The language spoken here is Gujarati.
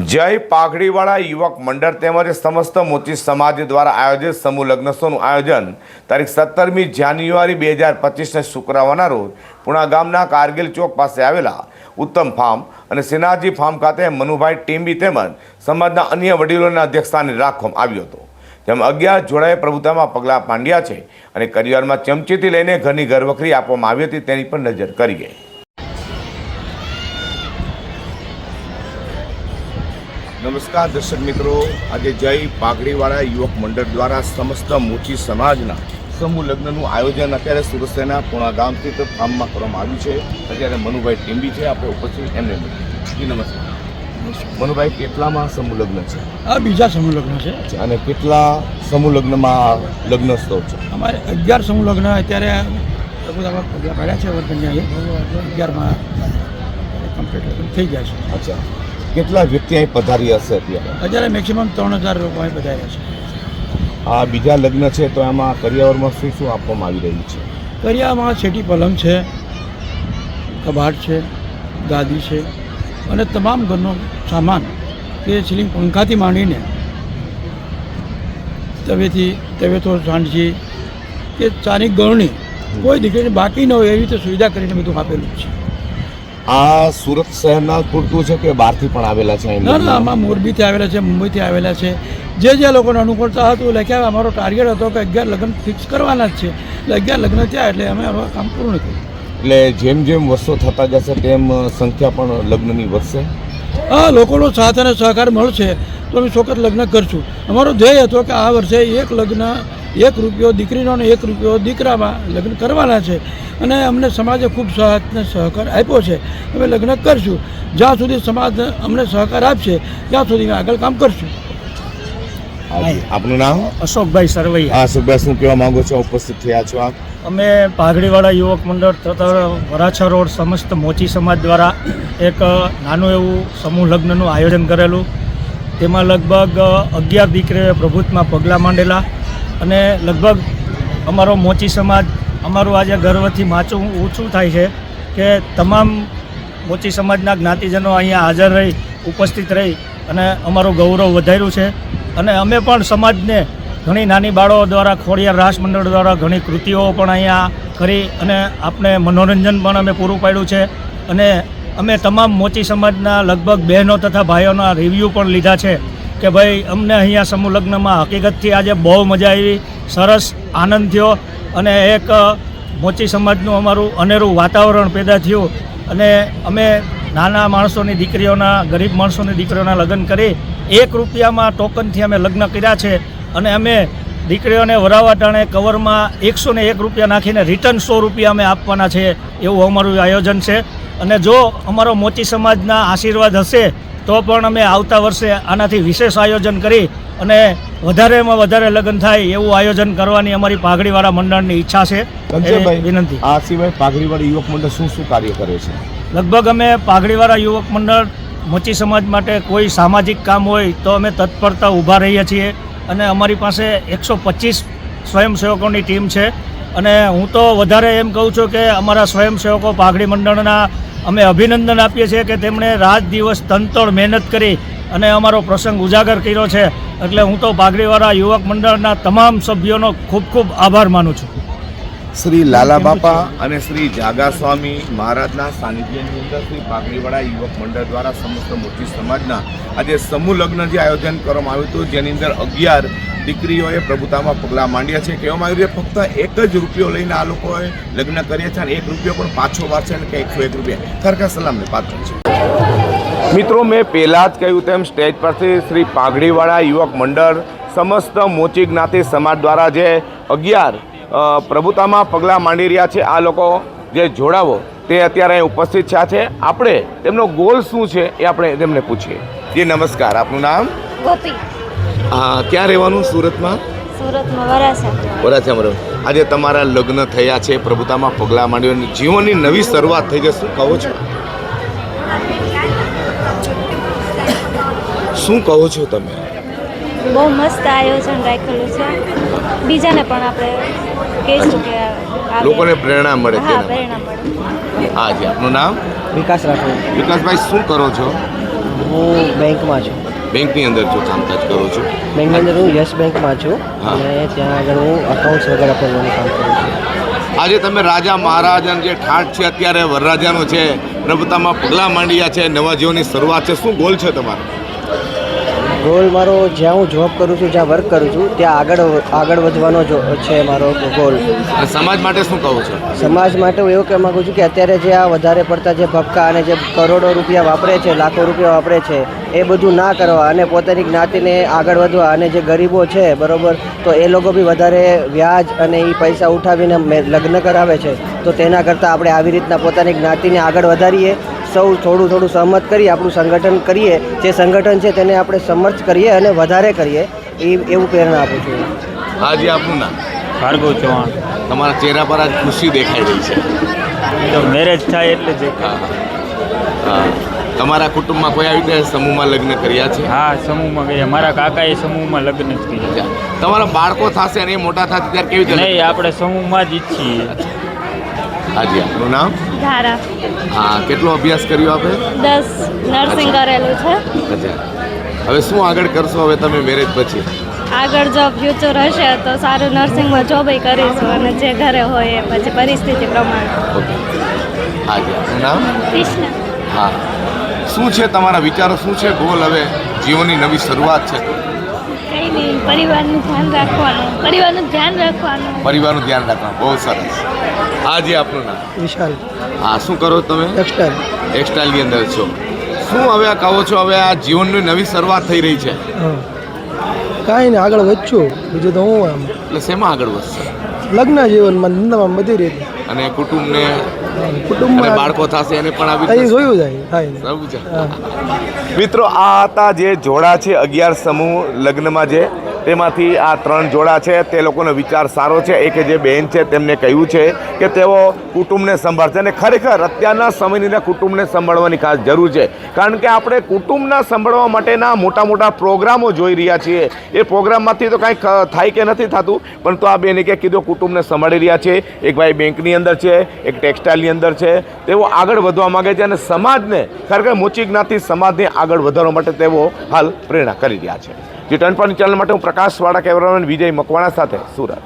જય પાઘડીવાળા યુવક મંડળ તેમજ સમસ્ત મોચી સમાજ દ્વારા આયોજિત સમૂહ લગ્નોત્સવનું આયોજન તારીખ સત્તરમી જાન્યુઆરી બે હજાર પચીસને શુક્રવારના રોજ પુણા ગામના કારગિલ ચોક પાસે આવેલા ઉત્તમ ફાર્મ અને સેનાજી ફાર્મ ખાતે મનુભાઈ ટીમ્બી તેમજ સમાજના અન્ય વડીલોના અધ્યક્ષસ્થાને રાખવામાં આવ્યો હતો. જેમ અગિયાર જોડાએ પ્રભુતામાં પગલાં માંડ્યા છે અને કરિયરમાં ચમચીથી લઈને ઘરની ઘરવખરી આપવામાં આવી હતી તેની પર નજર કરીએ. નમસ્કાર દર્શક મિત્રો. આજે જય પાઘડીવાળા યુવક મંડળ દ્વારા સમસ્ત મોચી સમાજના સમૂહ લગ્નનું આયોજન અત્યારે સુરત શહેરના પૂણા ગામ સ્થિત ફાર્મમાં કરવામાં આવ્યું છે. અત્યારે મનુભાઈ ટીમ્બી છે. આપણે ઉપસ્થિત એમને નમસ્કાર. મનુભાઈ કેટલામાં સમૂહ લગ્ન છે? આ બીજા સમૂહ લગ્ન છે. અને કેટલા સમૂહ લગ્નમાં લગ્નોત્સવ છે? અમારે અગિયાર સમૂહ લગ્ન અત્યારે પગલાં પાડ્યા છે અગિયારમાં કમ્પ્લીટ થઈ ગયા છે. અચ્છા. કેટલા વ્યક્તિ અહીં પધારી હશે અત્યારે? અત્યારે મેક્સિમમ ત્રણ હજાર લોકો અહીં પધાર્યા છે. આ બીજા લગ્ન છે તો એમાં કરિયાવરમાં શું શું આપવામાં આવી રહ્યું છે? કરિયામાં છેટી પલંગ છે કબાટ છે ગાદી છે અને તમામ ઘરનો સામાન કે સિલિંગ પંખાથી માંડીને તવેથી તવેતો સાંડજી કે ચાની ગળણી કોઈ દીકરીને બાકી ન હોય એવી રીતે સુવિધા કરીને બધું આપેલું છે. આ સુરત શહેરના પૂરતું છે કે બહારથી પણ આવેલા છે ના ના આમાં મોરબીથી આવેલા છે મુંબઈથી આવેલા છે. જે જે લોકોને અનુકૂળતા હતું લખ્યા અમારો ટાર્ગેટ હતો કે અગિયાર લગ્ન ફિક્સ કરવાના જ છે. એટલે અગિયાર લગ્ન થયા એટલે અમે હવે કામ પૂર્ણ કર્યું. એટલે જેમ જેમ વર્ષો થતા જશે તેમ સંખ્યા પણ લગ્નની વધશે? હા લોકોનો સાથ અને સહકાર મળશે. તો અમે ચોક્કસ લગ્ન કરશું. અમારો ધ્યેય હતો કે આ વર્ષે એક લગ્ન એક રૂપિયો દીકરીનો અને એક રૂપિયો દીકરામાં લગ્ન કરવાના છે. અને અમને સમાજે ખૂબ સહાય સહકાર આપ્યો છે. અમે લગ્ન કરશું. જ્યાં સુધી સમાજ અમને સહકાર આપશે ત્યાં સુધી આગળ કામ કરશું. આપનું નામ? અશોકભાઈ સરવૈયા. અશોકભાઈ શું કહેવા માંગો છો? ઉપસ્થિત થયા છો આપ? અમે પાઘડીવાળા યુવક મંડળ તથા વરાછા રોડ સમસ્ત મોચી સમાજ દ્વારા એક નાનું એવું સમૂહ લગ્નનું આયોજન કરેલું. તેમાં લગભગ અગિયાર દીકરીઓએ પ્રભુત્વમાં પગલાં માંડેલા. અને લગભગ અમારો મોચી સમાજ, અમારું આજે ગર્વથી માચું ઊંચું થાય છે કે તમામ મોચી સમાજના જ્ઞાતિજનો અહીંયા હાજર રહી, ઉપસ્થિત રહી અને અમારું ગૌરવ વધાર્યું છે. અને અમે પણ સમાજને ઘણી નાની બાળો દ્વારા, ખોડિયાર રાસ મંડળ દ્વારા ઘણી કૃતિઓ પણ અહીંયા કરી અને આપણે મનોરંજન પણ અમે પૂરું પાડ્યું છે. અને અમે તમામ મોચી સમાજના લગભગ બહેનો તથા ભાઈઓના રિવ્યૂ પણ લીધા છે. કે ભાઈ, અમને અહીંયા સમૂહ લગ્નમાં હકીકતથી આજે બહુ મજા આવી, સરસ આનંદ થયો અને એક મોચી સમાજનું અમારું અનેરું વાતાવરણ પેદા થયું અને અમે નાના માણસોની દીકરીઓના, ગરીબ માણસોની દીકરીઓના લગ્ન કરી એક રૂપિયામાં ટોકનથી અમે લગ્ન કર્યા છે અને અમે દીકરીઓને વરાવા ટાણે કવરમાં એકસો ને એક રૂપિયા નાખીને રિટર્ન સો રૂપિયા અમે આપવાના છે એવું અમારું આયોજન છે. અને જો અમારો મોચી સમાજના આશીર્વાદ હશે તો પણ અમે આવતા વર્ષે આનાથી વિશેષ આયોજન કરી અને વધારેમાં વધારે લગ્ન થાય એવું આયોજન કરવાની અમારી પાઘડીવાળા મંડળની ઈચ્છા છે. વિનંતી. આ સિવાય પાઘડીવાળી યુવક મંડળ શું શું કાર્ય કરે છે? લગભગ અમે પાઘડીવાળા યુવક મંડળ મોચી સમાજ માટે કોઈ સામાજિક કામ હોય તો અમે તત્પરતા ઊભા રહીએ છીએ અને અમારી પાસે એકસો પચીસ સ્વયંસેવકોની ટીમ છે. અને હું તો વધારે એમ કહું છું કે અમારા સ્વયંસેવકો પાઘડી મંડળના અમે અભિનંદન આપીએ છીએ કે તેમણે રાત દિવસ તંતોડ મહેનત કરી અને અમારો પ્રસંગ ઉજાગર કર્યો છે. એટલે હું તો પાઘડીવાળા યુવક મંડળના તમામ સભ્યોનો ખૂબ ખૂબ આભાર માનું છું. શ્રી લાલા બાપા અને શ્રી જાગા સ્વામી મહારાજના સાનિધ્યની અંદર શ્રી પાઘડીવાળા યુવક મંડળ દ્વારા સમસ્ત મોટી સમાજના આજે સમૂહ લગ્ન જે આયોજન કરવામાં આવ્યું હતું જેની અંદર અગિયાર દીકરીઓએ પ્રભુતામાં પગલાં માંડ્યા છે. કહેવામાં આવ્યું છે ફક્ત એક જ રૂપિયો લઈને આ લોકોએ લગ્ન કર્યા છે અને એક રૂપિયો પણ પાછો વારશે અને કે એકસો એક રૂપિયા. ખરેખર સલામને પાત્ર છે. મિત્રો મેં પહેલાં જ કહ્યું તેમ સ્ટેજ પરથી શ્રી પાઘડીવાળા યુવક મંડળ સમસ્ત મોચી જ્ઞાતિ સમાજ દ્વારા જે અગિયાર પ્રભુતામાં પગલાં માંડી રહ્યા છે. આ લોકો જે જોડાવો તે અત્યારે અહીં ઉપસ્થિત થયા છે. આપણે તેમનો ગોલ શું છે એ આપણે તેમને પૂછીએ. જી નમસ્કાર. આપનું નામ? ગોપી. ક્યાં રહેવાનું સુરતમાં? સુરતમાં વરાસા વરાછામાં રહો આજે તમારા લગ્ન થયા છે પ્રભુતામાં પગલાં માંડ્યું જીવનની નવી શરૂઆત થઈ છે શું કહો છો? શું કહો છો તમે? બહુ મસ્ત આયોજન રાખેલું છે. બીજાને પણ આપણે કહીશું કે લોકોને પ્રેરણા મળે હા પ્રેરણા મળે. હા જી આપનું નામ? વિકાસ રાઠોડ. વિકાસભાઈ શું કરો છો? હું બેંકમાં છું. બેંકની અંદર જો કામકાજ કરો છો? બેંકની અંદર હું યસ બેંકમાં છું. અને ત્યાં આગળ હું અકાઉન્ટ્સ વગેરે ખોલવાનું કામ કરું છું. આજે તમે રાજા મહારાજાનો જે ઠાઠ છે અત્યારે વરરાજાનો છે પ્રભુતામાં પગલાં માંડ્યા છે નવા જીવનની શરૂઆત છે. શું ગોલ છે તમારો? ગોલ મારો જ્યાં હું જોબ કરું છું જ્યાં વર્ક કરું છું ત્યાં આગળ આગળ વધવાનો જો છે મારો ગોલ સમાજ માટે શું કહું છું? સમાજ માટે હું એવું કહેવા માગું છું કે અત્યારે જે આ વધારે પડતા જે ભક્કા અને જે કરોડો રૂપિયા વાપરે છે લાખો રૂપિયા વાપરે છે એ બધું ના કરવા અને પોતાની જ્ઞાતિને આગળ વધવા અને જે ગરીબો છે બરાબર તો એ લોકો બી વધારે વ્યાજ અને એ પૈસા ઉઠાવીને મે- લગ્ન કરાવે છે તો તેના કરતાં આપણે આવી રીતના પોતાની જ્ઞાતિને આગળ વધારીએ સૌ થોડું થોડું સહમત કરી આપણું સંગઠન કરીએ. જે સંગઠન છે તેને આપણે સમર્થ કરીએ અને વધારે કરીએ. એ એવું પ્રેરણા આપું છું. આજે આપનું નામ? ભાર્ગવ ચૌહાણ. તમારા ચહેરા પર આજ ખુશી દેખાઈ રહી છે. તો મેરેજ થાય એટલે જે હા હા. તમારા કુટુંબમાં કોઈ આવી રીતે સમૂહમાં લગ્ન કર્યા છે? હા સમૂહમાં ગયા. મારા કાકાએ સમૂહમાં લગ્ન જ કર્યા. તમારા બાળકો થશે અને એ મોટા થશે ત્યારે કેવી રીતે નહીં આપણે સમૂહમાં જ ઈચ્છીએ. હાજી આપનું નામ? ધારા. હા કેટલો અભ્યાસ કર્યો આપે? દસ. નર્સિંગ કરેલું છે. અચ્છા. હવે શું આગળ કરશો? હવે તમે મેરેજ પછી. આગળ જો ફ્યુચર હશે તો સારું નર્સિંગમાં જોબ કરીશું અને જે ઘરે હોય એ પછી પરિસ્થિતિ પ્રમાણે. ઓકે. હાજી આપનું નામ? કૃષ્ણ. હા. શું છે તમારા વિચારો? શું છે ગોલ હવે જીવનની નવી શરૂઆત છે? કંઈ નહીં પરિવારનું ધ્યાન રાખવાનું. પરિવારનું ધ્યાન રાખવાનું. પરિવારનું ધ્યાન રાખવાનું. બહુ સરસ. હાજી આપનું નામ? વિશાલ. હા શું કરો તમે? ટેક્સટાઇલ ટેક્સટાઇલની અંદર છો. શું હવે આ કહો છો હવે આ જીવનની નવી શરૂઆત થઈ રહી છે? કાંઈ નહીં આગળ વધશું. બીજું તો હું આમ. એટલે શેમાં આગળ વધશે? લગ્ન જીવનમાં ધંધામાં બધી રીતે. અને કુટુંબને? કુટુંબમાં બાળકો થશે એને પણ આવી જોયું જાય થાય મિત્રો આ હતા જે જોડા છે અગિયાર સમૂહ લગ્નમાં જે તેમાંથી આ ત્રણ જોડા છે, તે લોકોનો વિચાર સારો છે. એક જે બહેન છે, તેમને કહ્યું છે કે તેઓ કુટુંબને સંભાળશે અને ખરેખર અત્યારના સમયની કુટુંબને સંભાળવાની ખાસ જરૂર છે. કારણ કે આપણે કુટુંબના સંભાળવા માટેના મોટા મોટા પ્રોગ્રામો જોઈ રહ્યા છીએ. એ પ્રોગ્રામમાંથી તો કાંઈ થાય કે નથી થતું, પરંતુ આ બેને કે કીધું, કુટુંબને સંભાળી રહ્યા છે. એક ભાઈ બેંકની અંદર છે, એક ટેક્સટાઇલની અંદર છે. તેઓ આગળ વધવા માંગે છે અને સમાજને, ખરેખર મોચી જ્ઞાતિ સમાજને આગળ વધારવા માટે તેઓ હાલ પ્રેરણા કરી રહ્યા છે. જે પર ચેનલ માટે હું પ્રકાશવાળા કેમેરામેન વિજય મકવાણા સાથે સુરત.